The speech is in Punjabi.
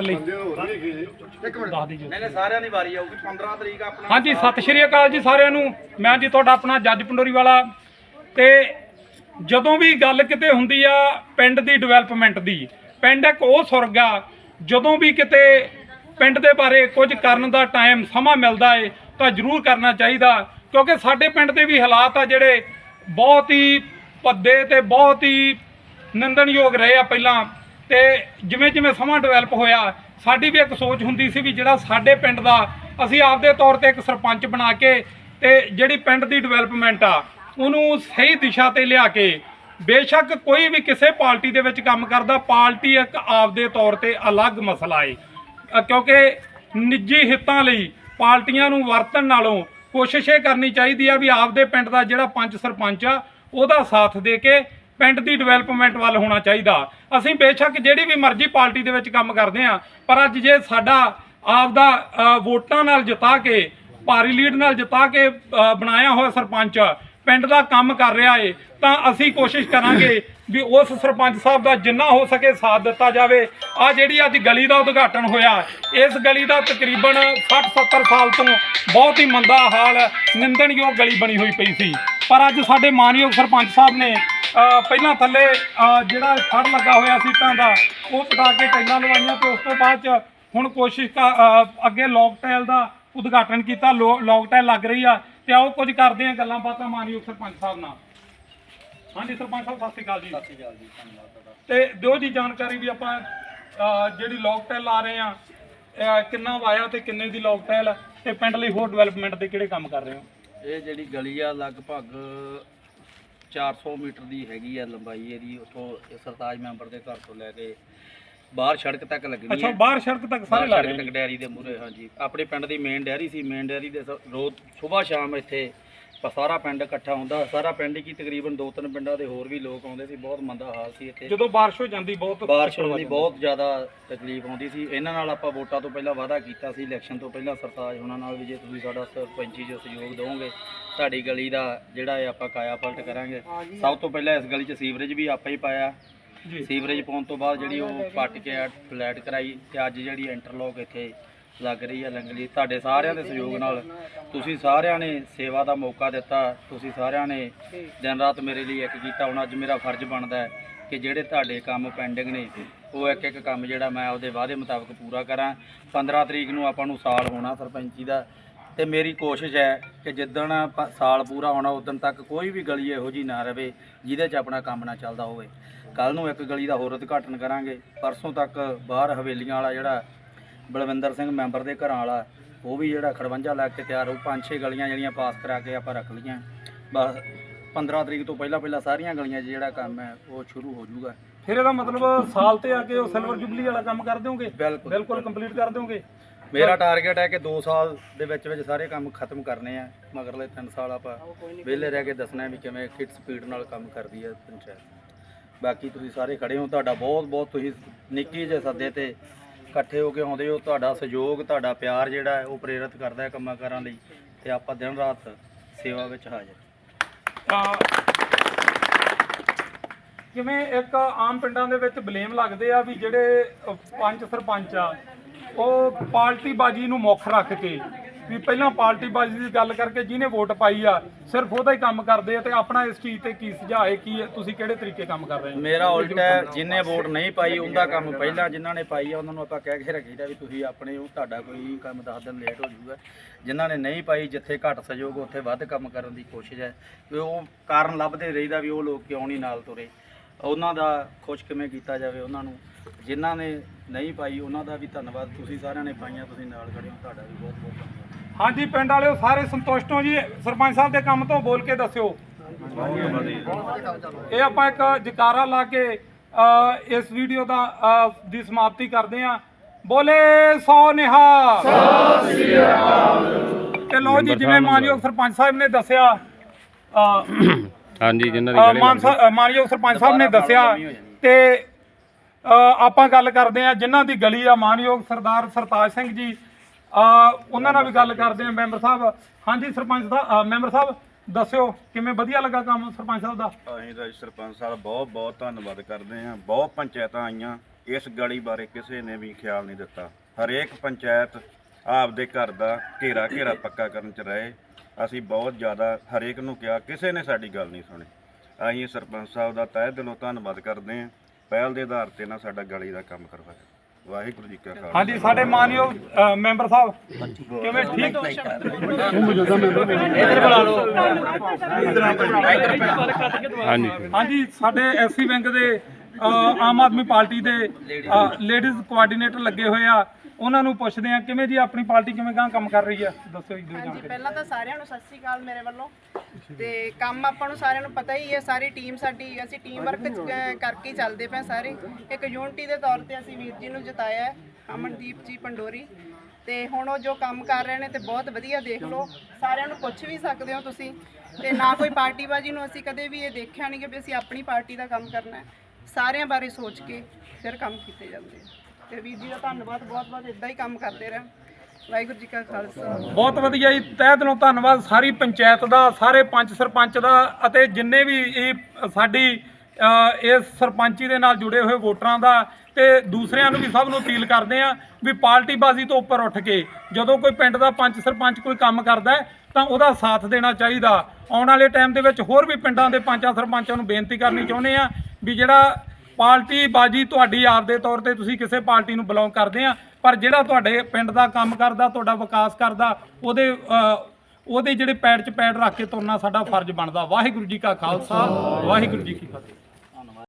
ਲਈ। ਇੱਕ ਮਿੰਟ। ਦੱਸ ਦਿਓ। ਨਹੀਂ ਨਹੀਂ ਸਾਰਿਆਂ ਦੀ ਵਾਰੀ ਆਊਗੀ। 15 ਤਰੀਕ ਆਪਣਾ ਹਾਂਜੀ ਸਤਿ ਸ਼੍ਰੀ ਅਕਾਲ ਜੀ ਸਾਰਿਆਂ ਨੂੰ। ਮੈਂ ਜੀ ਤੁਹਾਡਾ ਆਪਣਾ ਜੱਜ ਪੰਡੋਰੀ ਵਾਲਾ। ਤੇ ਜਦੋਂ ਵੀ ਗੱਲ ਕਿਤੇ ਹੁੰਦੀ ਆ ਪਿੰਡ ਦੀ ਡਿਵੈਲਪਮੈਂਟ ਦੀ ਪਿੰਡ ਇੱਕ ਉਹ ਸੁਰਗ ਆ ਜਦੋਂ ਵੀ ਕਿਤੇ ਪਿੰਡ ਦੇ ਬਾਰੇ ਕੁਝ ਕਰਨ ਦਾ ਟਾਈਮ ਸਮਾਂ ਮਿਲਦਾ ਏ ਤਾਂ ਜ਼ਰੂਰ ਕਰਨਾ ਚਾਹੀਦਾ। ਕਿਉਂਕਿ ਸਾਡੇ ਪਿੰਡ ਦੇ ਵੀ ਹਾਲਾਤ ਆ ਜਿਹੜੇ ਬਹੁਤ ਹੀ ਭੱਦੇ ਤੇ ਬਹੁਤ ਹੀ ਨਿੰਦਣਯੋਗ ਰਹੇ ਆ ਪਹਿਲਾਂ। ਤੇ ਜਿਵੇਂ ਜਿਵੇਂ ਸਮਾਂ ਡਿਵੈਲਪ ਹੋਇਆ, ਸਾਡੀ ਵੀ ਇੱਕ ਸੋਚ ਹੁੰਦੀ ਸੀ ਵੀ ਜਿਹੜਾ ਸਾਡੇ ਪਿੰਡ ਦਾ ਅਸੀਂ ਆਪਦੇ ਤੌਰ ਤੇ ਇੱਕ ਸਰਪੰਚ ਬਣਾ ਕੇ ਤੇ ਜਿਹੜੀ ਪਿੰਡ ਦੀ ਡਿਵੈਲਪਮੈਂਟ ਆ, ਉਹਨੂੰ ਸਹੀ ਦਿਸ਼ਾ ਤੇ ਲਿਆ ਕੇ ਬੇਸ਼ੱਕ ਕੋਈ ਵੀ ਕਿਸੇ ਪਾਰਟੀ ਦੇ ਵਿੱਚ ਕੰਮ ਕਰਦਾ, ਪਾਰਟੀ ਇੱਕ ਆਪਦੇ ਤੌਰ ਤੇ ਅਲੱਗ ਮਸਲਾ ਏ। ਕਿਉਂਕਿ ਨਿੱਜੀ ਹਿੱਤਾਂ ਲਈ ਪਾਰਟੀਆਂ ਨੂੰ ਵਰਤਣ ਨਾਲੋਂ ਕੋਸ਼ਿਸ਼ ਇਹ ਕਰਨੀ ਚਾਹੀਦੀ ਆ ਵੀ ਆਪਦੇ ਪਿੰਡ ਦਾ ਜਿਹੜਾ ਪੰਚ ਸਰਪੰਚ ਆ, ਉਹਦਾ ਸਾਥ ਦੇ ਕੇ ਪਿੰਡ ਦੀ ਡਿਵੈਲਪਮੈਂਟ ਵੱਲ ਹੋਣਾ ਚਾਹੀਦਾ। ਅਸੀਂ ਬੇਸ਼ੱਕ ਜਿਹੜੀ ਵੀ ਮਰਜ਼ੀ ਪਾਰਟੀ ਦੇ ਵਿੱਚ ਕੰਮ ਕਰਦੇ ਆ ਪਰ ਅੱਜ ਜੇ ਸਾਡਾ ਆਪਦਾ ਵੋਟਾਂ ਨਾਲ ਜਿਤਾ ਕੇ, ਭਾਰੀ ਲੀਡ ਨਾਲ ਜਿਤਾ ਕੇ ਬਣਾਇਆ ਹੋਇਆ ਸਰਪੰਚ ਪਿੰਡ ਦਾ ਕੰਮ ਕਰ ਰਿਹਾ ਏ, ਤਾਂ ਅਸੀਂ ਕੋਸ਼ਿਸ਼ ਕਰਾਂਗੇ ਵੀ ਉਸ ਸਰਪੰਚ ਸਾਹਿਬ ਦਾ ਜਿੰਨਾ ਹੋ ਸਕੇ ਸਾਥ ਦਿੱਤਾ ਜਾਵੇ। ਆ ਜਿਹੜੀ ਅੱਜ ਗਲੀ ਦਾ ਉਦਘਾਟਨ ਹੋਇਆ, ਇਸ ਗਲੀ ਦਾ ਤਕਰੀਬਨ 60 70 ਸਾਲ ਤੋਂ ਬਹੁਤ ਹੀ ਮੰਦਾ ਹਾਲ, ਨਿੰਦਣਯੋਗ ਗਲੀ ਬਣੀ ਹੋਈ ਪਈ ਸੀ। ਪਰ ਅੱਜ ਸਾਡੇ ਮਾਨਯੋਗ ਸਰਪੰਚ ਸਾਹਿਬ ਨੇ ਪਹਿਲਾਂ ਥੱਲੇ ਜਿਹੜਾ ਫੜ ਲੱਗਾ ਹੋਇਆ ਸੀ ਇੱਟਾਂ ਦਾ ਉਹ ਪਟਾ ਕੇ ਟੈਲਾਂ ਲਵਾਈਆਂ ਤੇ ਉਸ ਤੋਂ ਬਾਅਦ ਚ ਹੁਣ ਕੋਸ਼ਿਸ਼ ਅੱਗੇ ਲੌਕ ਟੈਲ ਦਾ ਉਦਘਾਟਨ ਕੀਤਾ ਲੌਕ ਟੈਲ ਲੱਗ ਰਹੀ ਆ ਤੇ ਆਓ ਕੁਝ ਕਰਦੇ ਆ ਗੱਲਾਂ ਬਾਤਾਂ ਮਾਨਯੋਗ ਸਰਪੰਚ ਸਾਹਿਬ ਨਾਲ। ਹਾਂਜੀ ਸਰਪੰਚ ਸਾਹਿਬ ਸਤਿ ਸ਼੍ਰੀ ਅਕਾਲ ਜੀ। ਸਤਿ ਸ਼੍ਰੀ ਅਕਾਲ ਜੀ ਧੰਨਵਾਦ ਤੁਹਾਡਾ। ਤੇ ਦਿਓ ਜੀ ਜਾਣਕਾਰੀ ਵੀ ਆਪਾਂ ਜਿਹੜੀ ਲੌਕ ਟੈਲ ਲਾ ਰਹੇ ਆ ਕਿੰਨਾ ਵਾਇਆ ਤੇ ਕਿੰਨੇ ਦੀ ਲੌਕ ਟੈਲ ਤੇ ਪਿੰਡ ਲਈ ਹੋਰ ਡਿਵੈਲਪਮੈਂਟ ਦੇ ਕਿਹੜੇ ਕੰਮ ਕਰ ਰਹੇ ਹੋ? ਇਹ ਜਿਹੜੀ ਗਲੀ ਆ ਲਗਭਗ 400 ਮੀਟਰ ਦੀ ਹੈਗੀ ਆ ਲੰਬਾਈ ਇਹਦੀ ਉਥੋਂ ਸਰਤਾਜ ਮੈਂਬਰ ਦੇ ਘਰ ਤੋਂ ਲੈ ਕੇ ਬਾਹਰ ਸੜਕ ਤੱਕ ਲੱਗਣੀ ਅੱਛਾ ਬਾਹਰ ਸੜਕ ਤੱਕ ਸਾਰੇ ਲਾ ਰਹੇ ਨੇ ਡੈਰੀ ਦੇ ਮੂਹਰੇ ਹਾਂਜੀ। ਆਪਣੇ ਪਿੰਡ ਦੀ ਮੇਨ ਡੈਰੀ ਸੀ ਮੇਨ ਡੈਰੀ ਦੇ ਰੋਜ਼ ਸਵੇਰ ਸ਼ਾਮ ਇੱਥੇ ਸਾਰਾ ਪਿੰਡ ਇਕੱਠਾ ਹੁੰਦਾ ਸਾਰਾ ਪਿੰਡ ਹੀ ਕੀ ਤਕਰੀਬਨ ਦੋ ਤਿੰਨ ਪਿੰਡਾਂ ਦੇ ਹੋਰ ਵੀ ਲੋਕ ਆਉਂਦੇ ਸੀ ਬਹੁਤ ਮੰਦਾ ਹਾਲ ਸੀ ਇੱਥੇ। ਜਦੋਂ ਬਾਰਿਸ਼ ਹੋ ਜਾਂਦੀ ਬਹੁਤ ਬਾਰਿਸ਼ ਹੋਣ ਦੀ ਬਹੁਤ ਜ਼ਿਆਦਾ ਤਕਲੀਫ ਆਉਂਦੀ ਸੀ। ਇਹਨਾਂ ਨਾਲ ਆਪਾਂ ਵੋਟਾਂ ਤੋਂ ਪਹਿਲਾਂ ਵਾਅਦਾ ਕੀਤਾ ਸੀ ਇਲੈਕਸ਼ਨ ਤੋਂ ਪਹਿਲਾਂ ਸਰਤਾਜ ਉਹਨਾਂ ਨਾਲ ਵੀ ਜੇ ਤੁਸੀਂ ਸਾਡਾ ਸਰਪੰਚੀ 'ਚ ਸਹਿਯੋਗ ਦਿਓਗੇ ਤੁਹਾਡੀ ਗਲੀ ਦਾ ਜਿਹੜਾ ਹੈ ਆਪਾਂ ਕਾਇਆ ਪਲਟ ਕਰਾਂਗੇ। ਸਭ ਤੋਂ ਪਹਿਲਾਂ ਇਸ ਗਲੀ 'ਚ ਸੀਵਰੇਜ ਵੀ ਆਪਾਂ ਹੀ ਪਾਇਆ। ਜੀ। ਸੀਵਰੇਜ ਪਾਉਣ ਤੋਂ ਬਾਅਦ ਜਿਹੜੀ ਉਹ ਪੱਟ ਕੇ ਫਲੈਟ ਕਰਾਈ ਤੇ ਅੱਜ ਜਿਹੜੀ ਇੰਟਰਲੋਕ ਇੱਥੇ ਲੱਗ ਰਹੀ ਹੈ ਲੰਗਲੀ ਤੁਹਾਡੇ ਸਾਰਿਆਂ ਦੇ ਸਹਿਯੋਗ ਨਾਲ ਤੁਸੀਂ ਸਾਰਿਆਂ ਨੇ ਸੇਵਾ ਦਾ ਮੌਕਾ ਦਿੱਤਾ। ਤੁਸੀਂ ਸਾਰਿਆਂ ਨੇ ਦਿਨ ਰਾਤ ਮੇਰੇ ਲਈ ਇੱਕ ਕੀਤਾ। ਹੁਣ ਅੱਜ ਮੇਰਾ ਫਰਜ਼ ਬਣਦਾ ਹੈ ਕਿ ਜਿਹੜੇ ਤੁਹਾਡੇ ਕੰਮ ਪੈਂਡਿੰਗ ਨੇ, ਉਹ ਇੱਕ ਇੱਕ ਕੰਮ ਜਿਹੜਾ ਮੈਂ ਉਹਦੇ ਵਾਅਦੇ ਮੁਤਾਬਕ ਪੂਰਾ ਕਰਾਂ। 15 ਤਰੀਕ ਨੂੰ ਆਪਾਂ ਨੂੰ ਸਾਲ ਹੋਣਾ ਸਰਪੰਚੀ ਦਾ। ਤੇ ਮੇਰੀ ਕੋਸ਼ਿਸ਼ ਹੈ ਕਿ ਜਿੱਦਣ ਪ- ਸਾਲ ਪੂਰਾ ਹੋਣਾ, ਉਦੋਂ ਤੱਕ ਕੋਈ ਵੀ ਗਲੀ ਇਹੋ ਜੀ ਨਾ ਰਵੇ ਜਿਹਦੇ 'ਚ ਆਪਣਾ ਕੰਮ ਨਾ ਚੱਲਦਾ ਹੋਵੇ। ਕੱਲ ਨੂੰ ਇੱਕ ਗਲੀ ਦਾ ਹੋਰ ਉਦਘਾਟਨ ਕਰਾਂਗੇ। ਪਰਸੋਂ ਤੱਕ ਬਾਹਰ ਹਵੇਲੀਆਂ ਵਾਲਾ ਜਿਹੜਾ ਬਲਵਿੰਦਰ ਸਿੰਘ ਮੈਂਬਰ ਦੇ ਘਰਾਂ ਵਾਲਾ ਉਹ ਵੀ ਜਿਹੜਾ ਖੜਵੰਜਾ ਲੱਗ ਕੇ ਤਿਆਰ ਹੋ ਪੰਜ ਛੇ ਗਲੀਆਂ ਜਿਹੜੀਆਂ ਪਾਸ ਕਰਾ ਕੇ ਆਪਾਂ ਰੱਖ ਲਈਆਂ। ਬਸ 15 ਤਰੀਕ ਤੋਂ ਪਹਿਲਾਂ ਪਹਿਲਾਂ ਸਾਰੀਆਂ ਗਲੀਆਂ 'ਚ ਜਿਹੜਾ ਕੰਮ ਹੈ ਉਹ ਸ਼ੁਰੂ ਹੋ ਜਾਊਗਾ। ਫਿਰ ਇਹਦਾ ਮਤਲਬ ਸਾਲ ਤੇ ਆ ਕੇ ਉਹ ਸਿਲਵਰ ਜੁਬਲੀ ਵਾਲਾ ਕੰਮ ਕਰ ਦਿਓਗੇ? ਬਿਲਕੁਲ। ਬਿਲਕੁਲ ਕੰਪਲੀਟ ਕਰ ਦਿਓਗੇ? ਮੇਰਾ ਟਾਰਗੇਟ ਹੈ ਕਿ 2 ਸਾਲ ਦੇ ਵਿੱਚ ਵਿੱਚ ਸਾਰੇ ਕੰਮ ਖਤਮ ਕਰਨੇ ਆ। ਮਗਰਲੇ 3 ਸਾਲ ਆਪਾਂ ਵਿਹਲੇ ਰਹਿ ਕੇ ਦੱਸਣਾ ਵੀ ਕਿਵੇਂ ਕਿਟ ਸਪੀਡ ਨਾਲ ਕੰਮ ਕਰਦੀ ਹੈ ਪੰਚਾਇਤ। ਬਾਕੀ ਤੁਸੀਂ ਸਾਰੇ ਖੜੇ ਹੋ ਤੁਹਾਡਾ ਬਹੁਤ ਬਹੁਤ ਤੁਸੀਂ ਨਿੱਕੀ ਜਿਹੇ ਸੱਦੇ ਤੇ ਇਕੱਠੇ ਹੋ ਕੇ ਆਉਂਦੇ ਹੋ ਤੁਹਾਡਾ ਸਹਿਯੋਗ ਤੁਹਾਡਾ ਪਿਆਰ ਜਿਹੜਾ ਹੈ ਉਹ ਪ੍ਰੇਰਿਤ ਕਰਦਾ ਹੈ ਕੰਮਾਂ ਕਾਰਾਂ ਲਈ ਤੇ ਆਪਾਂ ਦਿਨ ਰਾਤ ਸੇਵਾ ਵਿੱਚ ਹਾਜ਼ਰ ਤਾਂ ਜਿਵੇਂ ਇੱਕ ਆਮ ਪਿੰਡਾਂ ਦੇ ਵਿੱਚ ਬਲੇਮ ਲੱਗਦੇ ਆ ਵੀ ਜਿਹੜੇ ਅ, ਪੰਚ ਸਰਪੰਚ ਆ ਉਹ ਪਾਰਟੀ ਬਾਜੀ ਨੂੰ ਮੁੱਖ ਰੱਖ ਕੇ ਵੀ ਪਹਿਲਾਂ ਪਾਰਟੀ ਬਾਜੀ ਦੀ ਗੱਲ ਕਰਕੇ ਜਿਹਨੇ ਵੋਟ ਪਾਈ ਆ ਸਿਰਫ ਉਹਦਾ ਹੀ ਕੰਮ ਕਰਦੇ ਆ ਤੇ ਆਪਣਾ ਇਸ ਚੀਜ਼ ਤੇ ਕੀ ਸੁਝਾਅ ਹੈ ਕੀ ਹੈ? ਤੁਸੀਂ ਕਿਹੜੇ ਤਰੀਕੇ ਕੰਮ ਕਰ ਰਹੇ ਹੋ? ਮੇਰਾ ਉਲਟ ਹੈ, ਜਿਹਨੇ ਵੋਟ ਨਹੀਂ ਪਾਈ ਉਹਦਾ ਕੰਮ ਪਹਿਲਾਂ ਜਿਨ੍ਹਾਂ ਨੇ ਪਾਈ ਆ ਉਹਨਾਂ ਨੂੰ ਆਪਾਂ ਕਹਿ ਕੇ ਰੱਖੀਦਾ ਵੀ ਤੁਸੀਂ ਆਪਣੇ ਉਹ ਤੁਹਾਡਾ ਕੋਈ ਕੰਮ 10 ਦਿਨ ਲੇਟ ਹੋ ਜਾਊਗਾ। ਜਿਨ੍ਹਾਂ ਨੇ ਨਹੀਂ ਪਾਈ ਜਿੱਥੇ ਘੱਟ ਸਹਿਯੋਗ ਉੱਥੇ ਵੱਧ ਕੰਮ ਕਰਨ ਦੀ ਕੋਸ਼ਿਸ਼ ਹੈ। ਕਿ ਉਹ ਕਾਰਨ ਲੱਭਦੇ ਰਹੀਦਾ ਵੀ ਉਹ ਲੋਕ ਕਿਉਂ ਨਹੀਂ ਨਾਲ ਤੁਰੇ। ਉਹਨਾਂ ਦਾ ਖੁਸ਼ ਕਿਵੇਂ ਕੀਤਾ ਜਾਵੇ ਉਹਨਾਂ ਨੂੰ? ਜਿਨ੍ਹਾਂ ਨੇ ਨਹੀਂ ਪਾਈ ਉਹਨਾਂ ਦਾ ਵੀ ਧੰਨਵਾਦ। ਤੁਸੀਂ ਸਾਰਿਆਂ ਨੇ ਪਾਈਆਂ ਤੁਸੀਂ ਨਾਲ ਖੜੇ ਹੋ ਤੁਹਾਡਾ ਵੀ ਬਹੁਤ ਬਹੁਤ ਧੰਨਵਾਦ। ਹਾਂਜੀ ਪਿੰਡ ਵਾਲਿਓ ਸਾਰੇ ਸੰਤੁਸ਼ਟ ਹੋ ਜੀ। ਸਰਪੰਚ ਸਾਹਿਬ ਦੇ ਕੰਮ ਤੋਂ ਬੋਲ ਕੇ ਦੱਸਿਓ। ਇਹ ਆਪਾਂ ਇੱਕ ਜਕਾਰਾ ਲਾ ਕੇ ਇਸ ਵੀਡੀਓ ਦਾ ਦੀ ਸਮਾਪਤੀ ਕਰਦੇ ਹਾਂ। ਬੋਲੇ ਸੋ ਨਿਹਾ ਸਤਿ ਸ੍ਰੀ ਅਕਾਲ ਤੇ ਲੋ ਜੀ ਜਿਵੇਂ ਮਾਨਯੋਗ ਸਰਪੰਚ ਸਾਹਿਬ ਨੇ ਦੱਸਿਆ ਹਾਂਜੀ ਜਿਨ੍ਹਾਂ ਦੀ ਮਾਨਯੋਗ ਸਰਪੰਚ ਸਾਹਿਬ ਨੇ ਦੱਸਿਆ ਤੇ ਆਪਾਂ ਗੱਲ ਕਰਦੇ ਆ ਜਿਨ੍ਹਾਂ ਦੀ ਗਲੀ ਆ। ਮਾਨਯੋਗ ਸਰਦਾਰ ਸਰਤਾਜ ਸਿੰਘ ਜੀ ਉਹਨਾਂ ਨਾਲ ਵੀ ਗੱਲ ਕਰਦੇ ਆ ਮੈਂਬਰ ਸਾਹਿਬ। ਹਾਂਜੀ, ਸਰਪੰਚ ਸਾਹਿਬ ਮੈਂਬਰ ਸਾਹਿਬ, ਦੱਸਿਓ, ਕਿਵੇਂ ਵਧੀਆ ਲੱਗਾ ਕੰਮ ਸਰਪੰਚ ਸਾਹਿਬ ਦਾ? ਅਸੀਂ ਤਾਂ ਜੀ ਸਰਪੰਚ ਸਾਹਿਬ ਬਹੁਤ ਬਹੁਤ ਧੰਨਵਾਦ ਕਰਦੇ ਹਾਂ। ਬਹੁਤ ਪੰਚਾਇਤਾਂ ਆਈਆਂ। ਇਸ ਗਲੀ ਬਾਰੇ ਕਿਸੇ ਨੇ ਵੀ ਖਿਆਲ ਨਹੀਂ ਦਿੱਤਾ। ਹਰੇਕ ਪੰਚਾਇਤ ਆਪਦੇ ਘਰ ਦਾ ਘੇਰਾ ਘੇਰਾ ਪੱਕਾ ਕਰਨ ਚ ਰਹੇ। ਅਸੀਂ ਬਹੁਤ ਜ਼ਿਆਦਾ ਹਰੇਕ ਨੂੰ ਕਿਹਾ, ਕਿਸੇ ਨੇ ਸਾਡੀ ਗੱਲ ਨਹੀਂ ਸੁਣੀ। ਅਸੀਂ ਸਰਪੰਚ ਸਾਹਿਬ ਦਾ ਤਹਿ ਦਿਲੋਂ ਧੰਨਵਾਦ ਕਰਦੇ ਹਾਂ। ਪਹਿਲ ਦੇ ਆਧਾਰ ਤੇ ਨਾ ਸਾਡਾ ਗਲੀ ਦਾ ਕੰਮ ਕਰਵਾਇਆ। ਵਾਹਿਗੁਰੂ ਜੀ ਕਾ ਖਾਲਸਾ। ਹਾਂਜੀ ਸਾਡੇ ਮਾਨਯੋਗ ਅ, ਮੈਂਬਰ ਸਾਹਿਬ ਕਿਵੇਂ ਠੀਕ? ਹਾਂਜੀ। ਸਾਡੇ ਐਸਸੀ ਬੈਂਕ ਦੇ ਅ, ਆਮ ਆਦਮੀ ਪਾਰਟੀ ਦੇ ਲੇਡੀਜ਼ ਕੋਆਰਡੀਨੇਟਰ ਲੱਗੇ ਹੋਏ ਆ। ਉਹਨਾਂ ਨੂੰ ਪੁੱਛਦੇ ਆ ਕਿਵੇਂ ਜੀ ਆਪਣੀ ਪਾਰਟੀ ਕਿਵੇਂ ਗਾਂ ਕੰਮ ਕਰ ਰਹੀ ਆ? ਦੱਸੋ ਜੀ ਦੋ ਹਾਂਜੀ ਜਾਣਕਾਰੀ। ਪਹਿਲਾਂ ਤਾਂ ਸਾਰਿਆਂ ਨੂੰ ਸਤਿ ਸ੍ਰੀ ਅਕਾਲ ਮੇਰੇ ਵੱਲੋਂ। ਤੇ ਕੰਮ ਆਪਾਂ ਨੂੰ ਸਾਰਿਆਂ ਨੂੰ ਪਤਾ ਹੀ ਹੈ ਸਾਰੀ ਟੀਮ ਸਾਡੀ ਅਸੀਂ ਟੀਮ ਵਰਕ ਕਰਕੇ ਹੀ ਚੱਲਦੇ ਪਏ ਸਾਰੇ। ਇੱਕ ਯੂਨਿਟੀ ਦੇ ਤੌਰ ਤੇ ਅਸੀਂ ਵੀਰ ਜੀ ਨੂੰ ਜਿਤਾਇਆ ਹੈ ਅਮਨਦੀਪ ਜੀ ਪੰਡੋਰੀ। ਤੇ ਹੁਣ ਉਹ ਜੋ ਕੰਮ ਕਰ ਰਹੇ ਨੇ ਤੇ ਬਹੁਤ ਵਧੀਆ ਦੇਖ ਲਓ। ਸਾਰਿਆਂ ਨੂੰ ਪੁੱਛ ਵੀ ਸਕਦੇ ਹੋ ਤੁਸੀਂ। ਤੇ ਨਾ ਕੋਈ ਪਾਰਟੀਬਾਜ਼ੀ ਨੂੰ ਅਸੀਂ ਕਦੇ ਵੀ ਇਹ ਦੇਖਿਆ ਨਹੀਂ ਕਿ ਵੀ ਅਸੀਂ ਆਪਣੀ ਪਾਰਟੀ ਦਾ ਕੰਮ ਕਰਨਾ ਹੈ। ਸਾਰਿਆਂ ਬਾਰੇ ਸੋਚ ਕੇ ਫਿਰ ਕੰਮ ਕੀਤੇ ਜਾਂਦੇ ਆ। ਤੇ ਵੀਰ ਜੀ ਦਾ ਧੰਨਵਾਦ ਬਹੁਤ ਬਹੁਤ ਇਦਾਂ ਹੀ ਕੰਮ ਕਰਦੇ ਰਹਿਣ। ਵਾਹਿਗੁਰੂ ਜੀ ਕਾ ਖਾਲਸਾ। ਬਹੁਤ ਵਧੀਆ ਜੀ ਤਹਿ ਦਿਲੋਂ ਧੰਨਵਾਦ ਸਾਰੀ ਪੰਚਾਇਤ ਦਾ ਸਾਰੇ ਪੰਚ ਸਰਪੰਚ ਦਾ ਅਤੇ ਜਿੰਨੇ ਵੀ ਇਹ ਸਾਡੀ ਅ, ਇਸ ਸਰਪੰਚੀ ਦੇ ਨਾਲ ਜੁੜੇ ਹੋਏ ਵੋਟਰਾਂ ਦਾ ਤੇ ਦੂਸਰਿਆਂ ਨੂੰ ਵੀ ਸਭ ਨੂੰ ਅਪੀਲ ਕਰਦੇ ਆ ਵੀ ਪਾਰਟੀਬਾਜ਼ੀ ਤੋਂ ਉੱਪਰ ਉੱਠ ਕੇ ਜਦੋਂ ਕੋਈ ਪਿੰਡ ਦਾ ਪੰਚ ਸਰਪੰਚ ਕੋਈ ਕੰਮ ਕਰਦਾ ਤਾਂ ਉਹਦਾ ਸਾਥ ਦੇਣਾ ਚਾਹੀਦਾ। ਆਉਣ ਵਾਲੇ ਟਾਈਮ ਦੇ ਵਿੱਚ ਹੋਰ ਵੀ ਪਿੰਡਾਂ ਦੇ ਪੰਚਾਂ ਸਰਪੰਚਾਂ ਨੂੰ ਬੇਨਤੀ ਕਰਨੀ ਚਾਹੁੰਦੇ ਆ ਵੀ ਜਿਹੜਾ ਪਾਰਟੀ ਬਾਜੀ ਤੁਹਾਡੀ ਆਪਦੇ ਤੌਰ ਤੇ ਤੁਸੀਂ ਕਿਸੇ ਪਾਰਟੀ ਨੂੰ ਬਿਲੋਂਗ ਕਰਦੇ ਆ, ਪਰ ਜਿਹੜਾ ਤੁਹਾਡੇ ਪਿੰਡ ਦਾ ਕੰਮ ਕਰਦਾ, ਤੁਹਾਡਾ ਵਿਕਾਸ ਕਰਦਾ, ਉਹਦੇ ਉਹਦੇ ਜਿਹੜੇ ਪੈੜ 'ਚ ਪੈੜ ਰੱਖ ਕੇ ਤੁਰਨਾ ਸਾਡਾ ਫਰਜ਼ ਬਣਦਾ। ਵਾਹਿਗੁਰੂ ਜੀ ਕਾ ਖਾਲਸਾ, ਵਾਹਿਗੁਰੂ ਜੀ ਕੀ ਫਤਿਹ।